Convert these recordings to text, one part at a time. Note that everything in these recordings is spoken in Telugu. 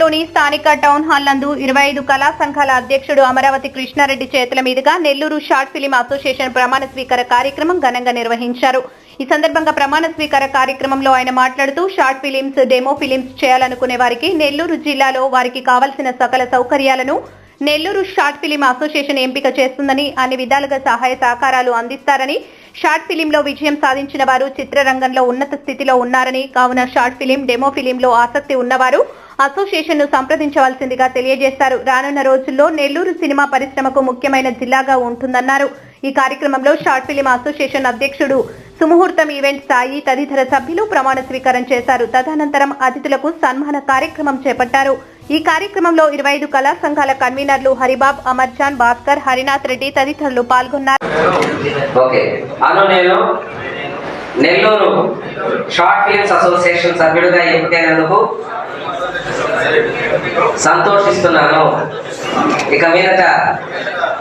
నెల్లూరులోని స్థానిక టౌన్ హాల్ నందు ఇరవై ఐదు కళా సంఘాల అధ్యక్షుడు అమరావతి కృష్ణారెడ్డి చేతుల మీదుగా నెల్లూరు షార్ట్ ఫిలిం అసోసియేషన్ ప్రమాణ స్వీకార కార్యక్రమం ఘనంగా నిర్వహించారు. ఈ సందర్భంగా ప్రమాణ స్వీకార కార్యక్రమంలో ఆయన మాట్లాడుతూ షార్ట్ ఫిలిమ్స్ డెమో ఫిలిమ్స్ చేయాలనుకునే వారికి నెల్లూరు జిల్లాలో వారికి కావలసిన సకల సౌకర్యాలను నెల్లూరు షార్ట్ ఫిలిం అసోసియేషన్ ఎంపిక చేస్తుందని అన్ని విధాలుగా సహాయ సహకారాలు అందిస్తారని షార్ట్ ఫిలింలో విజయం సాధించిన వారు చిత్రరంగంలో ఉన్నత స్థితిలో ఉన్నారని కావున షార్ట్ ఫిలిం డెమో ఫిలింలో ఆసక్తి ఉన్నవారు అసోసియేషన్ను సంప్రదించవలసిందిగా తెలియజేశారు. రానున్న రోజుల్లో నెల్లూరు సినిమా పరిశ్రమకు ముఖ్యమైన జిల్లాగా ఉంటుందన్నారు. ఈ కార్యక్రమంలో షార్ట్ ఫిలిం అసోసియేషన్ అధ్యక్షుడు సుముహూర్తం ఈవెంట్ సాయి తదితర సభ్యులు ప్రమాణ స్వీకారం చేశారు. తదనంతరం అతిథులకు సన్మాన కార్యక్రమం చేపట్టారు. ఈ కార్యక్రమంలో ఇరవై ఐదు కళా సంఘాల కన్వీనర్లు హరిబాబ్ అమర్జాన్ భాస్కర్ హరినాథ్ రెడ్డి తదితరులు పాల్గొన్నారు. నెల్లూరు షార్ట్ ఫిల్మ్స్ అసోసియేషన్ సభ్యుడిగా ఎంపికైనందుకు సంతోషిస్తున్నాను. ఇక మీదట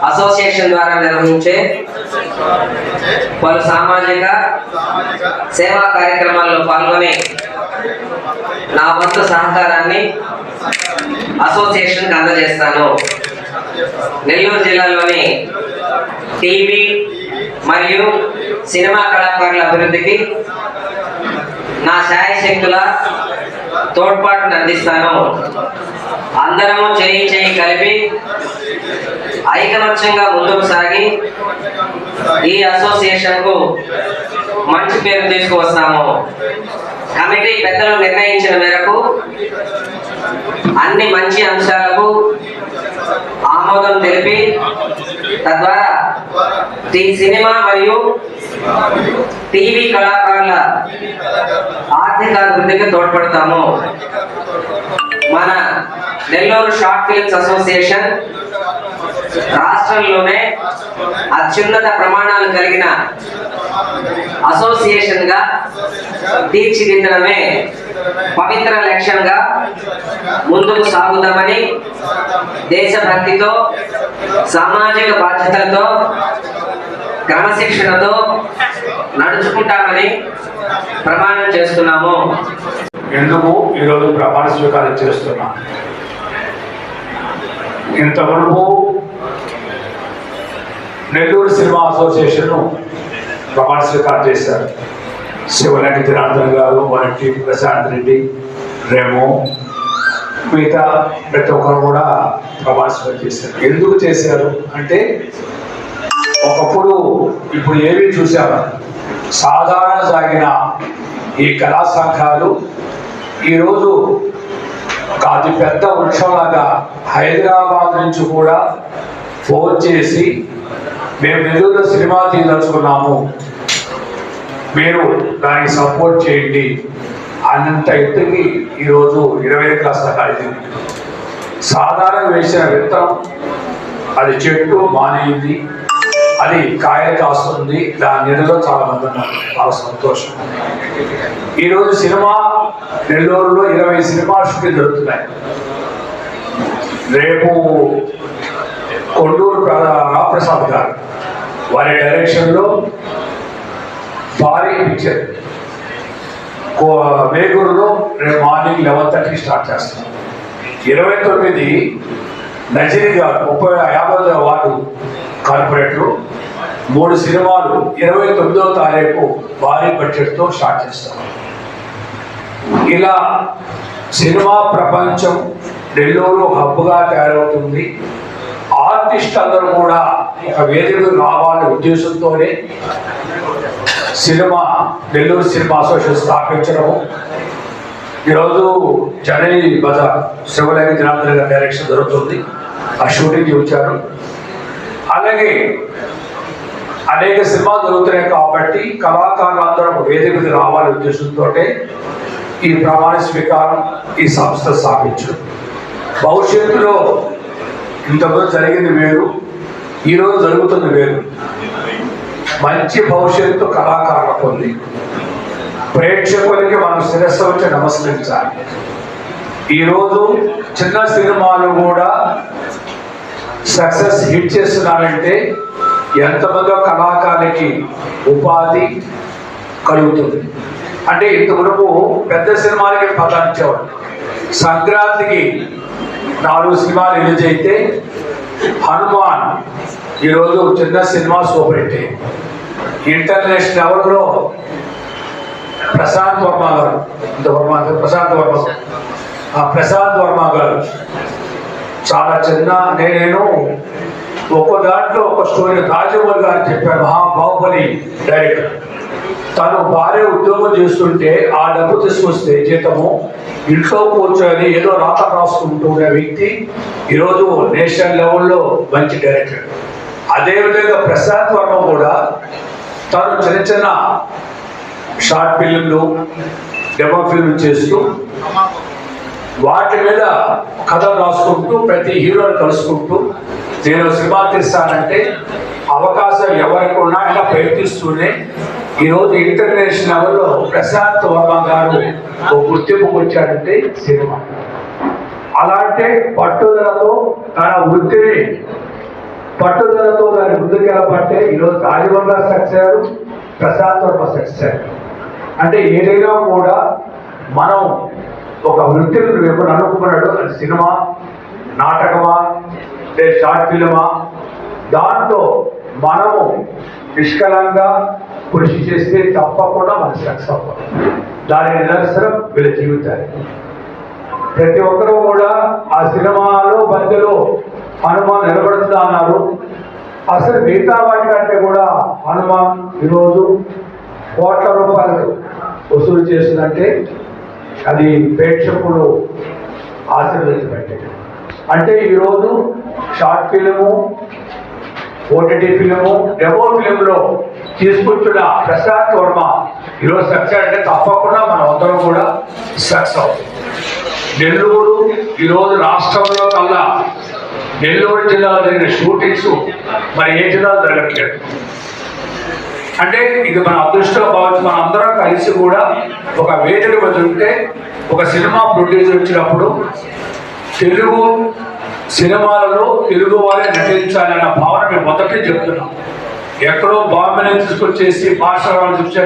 అసోసియేషన్ ద్వారా నిర్వహించే పలు సామాజిక సేవా కార్యక్రమాల్లో పాల్గొని నా వంతు సహకారాన్ని అసోసియేషన్కి అందజేస్తాను. నెల్లూరు జిల్లాలోని టీవీ మరియు సినిమా కళాకారుల అభివృద్ధికి నా శాయశక్తుల తోడ్పాటును అందిస్తాను. అందరము చేయి చేయి కలిపి ఐకమత్యంగా ముందుకు సాగి ఈ అసోసియేషన్కు మంచి పేరు తీసుకువస్తాము. కమిటీ పెద్దలు నిర్ణయించిన మేరకు అన్ని మంచి అంశాలకు ఆమోదం తెలిపి తద్వారా సినిమా మరియు టీవీ కళాకారుల ఆర్థిక అభివృద్ధికి తోడ్పడతాము. మన నెల్లూరు షార్ట్ ఫిల్మ్స్ అసోసియేషన్ రాష్ట్రంలోనే అత్యున్నత ప్రమాణాలు కలిగిన అసోసియేషన్గా తీర్చిదిద్దడమే పవిత్ర లక్ష్యంగా ముందుకు సాగుతామని దేశభక్తితో సామాజిక బాధ్యతలతో క్రమశిక్షణతో నడుచుకుంటామని ప్రమాణం చేస్తున్నాము. ఎందుకు ఈరోజు ప్రమాణ స్వీకారం చేస్తున్నా? ఇంతవరకు నెల్లూరు సినిమా అసోసియేషన్ ప్రమాణ స్వీకారం చేశారు. శివలంకి జనార్దన్ గారు వారి ప్రశాంత్ రెడ్డి రేమో మిగతా ప్రతి ఒక్కరు కూడా ప్రమాణ స్వీకారం చేశారు. ఎందుకు చేశారు అంటే ఒకప్పుడు ఇప్పుడు ఏమి చూసాము సాధారణ సాగిన ఈ కళా సంఘాలు ఈరోజు ఒక అతి పెద్ద వృక్షంలాగా హైదరాబాద్ నుంచి కూడా ఫోన్ చేసి మేము నెల్లూరులో సినిమా తీయదలుచుకున్నాము. మీరు దానికి సపోర్ట్ చేయండి అన్నంత ఎత్తుకి ఈరోజు ఇరవై ఐదు క్లాసుల కాలేజీ సాధారణ వేసిన విత్తనం అది చెట్టు మానేయింది అది కాయలు కాస్తుంది దాని నీడలో చాలా మంది ఉన్నారు. చాలా సంతోషం. ఈరోజు సినిమా నెల్లూరులో ఇరవై సినిమా షూటింగ్ జరుగుతున్నాయి. రేపు కొండూరు రామప్రసాద్ గారు వారి డైరెక్షన్లో భారీ పిక్చర్ కో- వేగూరులో రేపు మార్నింగ్ లెవెన్ థర్టీకి స్టార్ట్ చేస్తాం. ఇరవై తొమ్మిది నజీర్ గారు ముప్పై యాభై వార్డు కార్పొరేటర్. మూడు సినిమాలు ఇరవై తొమ్మిదో తారీఖు భారీ బడ్జెట్తో స్టార్ట్ చేస్తాం. ఇలా సినిమా ప్రపంచం నెల్లూరు హబ్గా తయారవుతుంది. ఆర్టిస్ట్ అందరూ కూడా ఒక వేదికకు రావాలనే ఉద్దేశంతోనే సినిమా నెల్లూరు సినిమా అసోసియేషన్ స్థాపించడము. ఈరోజు జనని బజార్ శివలేఖ జనార్దన్ గారి డైరెక్షన్ జరుగుతుంది. ఆ షూటింగ్ వచ్చారు. అలాగే అనేక సినిమాలు జరుగుతున్నాయి కాబట్టి కళాకారులు అందరూ ఒక వేదిక మీద రావాలనే ఉద్దేశంతో ఈ ప్రమాణ స్వీకారం ఈ సంస్థ స్థాపించు భవిష్యత్తులో ఇంతకుముందు జరిగింది వేరు ఈరోజు జరుగుతుంది వేరు. మంచి భవిష్యత్తు కళాకారులకు ఉంది ప్రేక్షకులకి మనం శిరస్సు వచ్చి నమస్కరించాలి. ఈరోజు చిన్న సినిమాలు కూడా సక్సెస్ హిట్ చేస్తున్నారంటే ఎంతమందో కళాకారులకి ఉపాధి కలుగుతుంది. అంటే ఇంతవరకు పెద్ద సినిమాలకి పదాలు సంక్రాంతికి నాలుగు సినిమాలు రిలీజ్ అయితే హనుమాన్ ఈరోజు చిన్న సినిమా సూపర్ హిట్ ఇంటర్నేషనల్ లెవెల్లో ప్రశాంత్ వర్మ గారు ఇంత వర్మ ప్రశాంత్ వర్మ. ఆ ప్రశాంత్ వర్మ గారు చాలా చిన్న నేను ఒక్కో దాంట్లో ఒక స్టోరీ రాజమౌళి గారు చెప్పారు మహా బాహుబలి డైరెక్టర్ తను భార్య ఉద్యోగం చేస్తుంటే ఆ డబ్బు తీసుకొస్తే జీతము ఇంట్లో కూర్చొని ఏదో రాత రాసుకుంటున్న వ్యక్తి ఈరోజు నేషనల్ లెవెల్లో మంచి డైరెక్టర్ అదేవిధంగా ప్రశాంత్ వర్మ కూడా తను చిన్న చిన్న షార్ట్ ఫిల్మ్లు డెమో ఫిల్మ్ చేస్తూ వాటి మీద కథలు రాసుకుంటూ ప్రతి హీరోని కలుసుకుంటూ నేను సినిమా తీస్తానంటే అవకాశం ఎవరికి ఉన్నా ఇలా ప్రయత్నిస్తూనే ఈరోజు ఇంటర్నేషనల్ లెవెల్లో ప్రశాంత్ వర్మ గారు ఒక గుర్తింపుకు వచ్చాడంటే సినిమా. అలాంటి పట్టుదలతో తన వృత్తిని పట్టుదలతో దాన్ని ముందుకెళ్ళబట్టే ఈరోజు రాజవర్మ సక్సెస్ అయ్యారు ప్రశాంత్ వర్మ సక్సెస్ అంటే ఏదైనా కూడా మనం ఒక వృత్తిని నువ్వు ఎప్పుడు అనుకున్నాడు అది సినిమా నాటకమా లేదా షార్ట్ ఫిల్మా? దాంట్లో మనము నిష్కలంగా కృషి చేస్తే తప్పకుండా మన సక్సెస్ అవ్వాలి దాని నిదర్శనం వీళ్ళ జీవితాలు ప్రతి ఒక్కరూ కూడా ఆ సినిమాలో మధ్యలో హనుమాన్ నిలబడుతుందా అన్నారు. అసలు మిగతా వాటికంటే కూడా హనుమాన్ ఈరోజు కోట్ల రూపాయలు వసూలు చేస్తుందంటే అది ప్రేక్షకులు ఆశీర్వదించబట్టే అంటే ఈరోజు short film OTT film demo ఫిలింలో తీసుకొచ్చిన ప్రశాంత్ వర్మ ఈరోజు సక్సెస్ అంటే తప్పకుండా మనం అందరం కూడా సక్సెస్ అవుతుంది నెల్లూరు ఈరోజు రాష్ట్రంలో కల్లా నెల్లూరు జిల్లాలో జరిగిన షూటింగ్స్ మరి ఏ జిల్లాలో జరగట్లేదు. అంటే ఇది మన అదృష్టం కావచ్చు మన అందరం కలిసి కూడా ఒక వేదిక మీద ఉంటే ఒక సినిమా ప్రొడ్యూసర్ వచ్చినప్పుడు తెలుగు సినిమాలలో తెలుగు వారే నటించాలన్న భావన మేము మొదటి చెప్తున్నాం. ఎక్కడో బాంబేని తీసుకొచ్చేసి భాష చూసే